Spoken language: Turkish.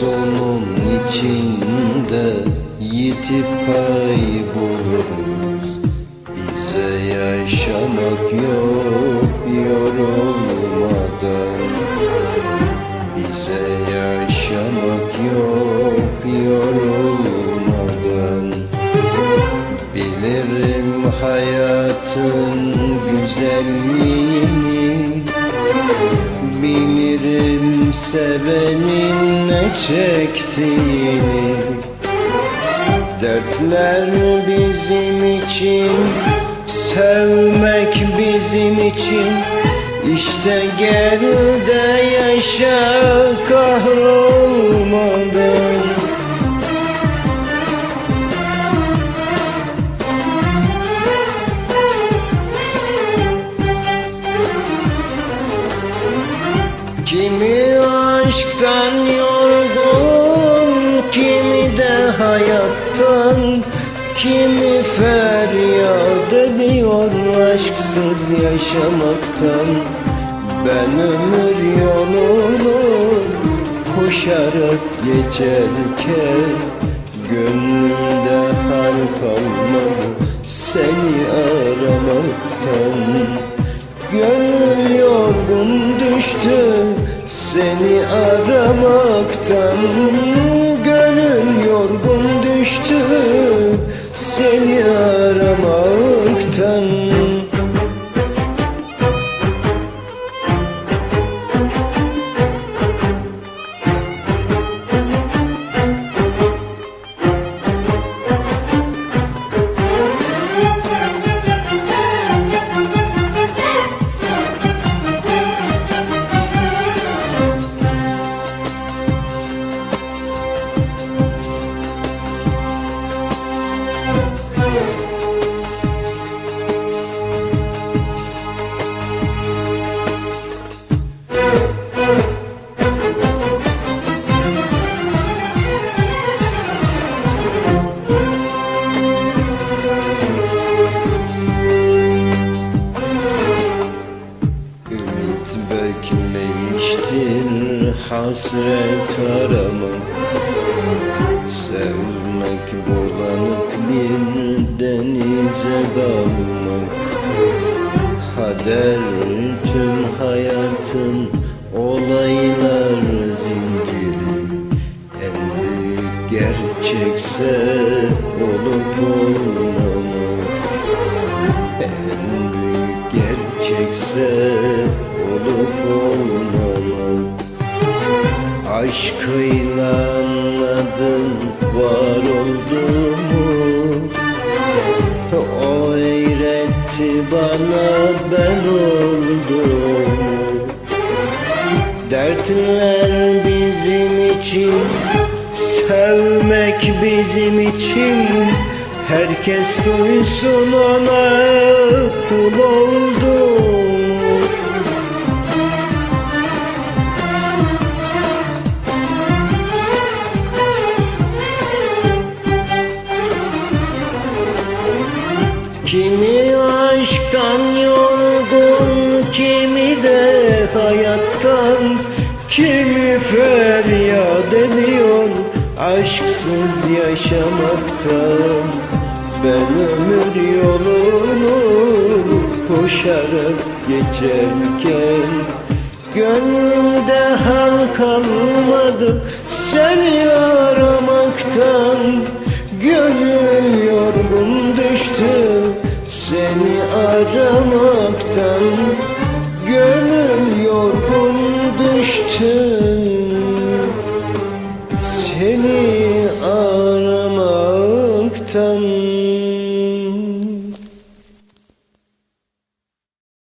Biz onun içinde yitip kayboluruz. Bize yaşamak yok yorulmadan. Bize yaşamak yok yorulmadan. Bilirim hayatın güzelliğini. Bilirim sevenin ne çektiğini. Dertler bizim için Sevmek bizim için. İşte gel de yaşa kahrolmadan Kimi feryat ediyor aşksız yaşamaktan. Ben ömür yolunu koşarak geçerken Gönlümde hal kalmadı seni aramaktan. Gönül yorgun düştü seni aramaktan. Gönül yorgun düştü seni aramaktan Ümit bekleyiştir hasret aramak Sevmek bulanık bir denize dalmak. Kader tüm hayatın olaylar zinciri. En büyük gerçekse olup olmamak. En büyük gerçekse olup olmamak Aşkıyla anladım var olduğumu. O öğretti bana ben olduğumu Dertler bizim için Sevmek bizim için Herkes duysun ona kul oldum. Kimi aşktan yorgun, kimi de hayattan Kimi feryat ediyor aşksız yaşamaktan Ben ömür yolunu koşarak geçerken. Gönlümde hal kalmadı seni aramaktan Gönül yorgun düştü seni aramaktan. Gönül yorgun düştü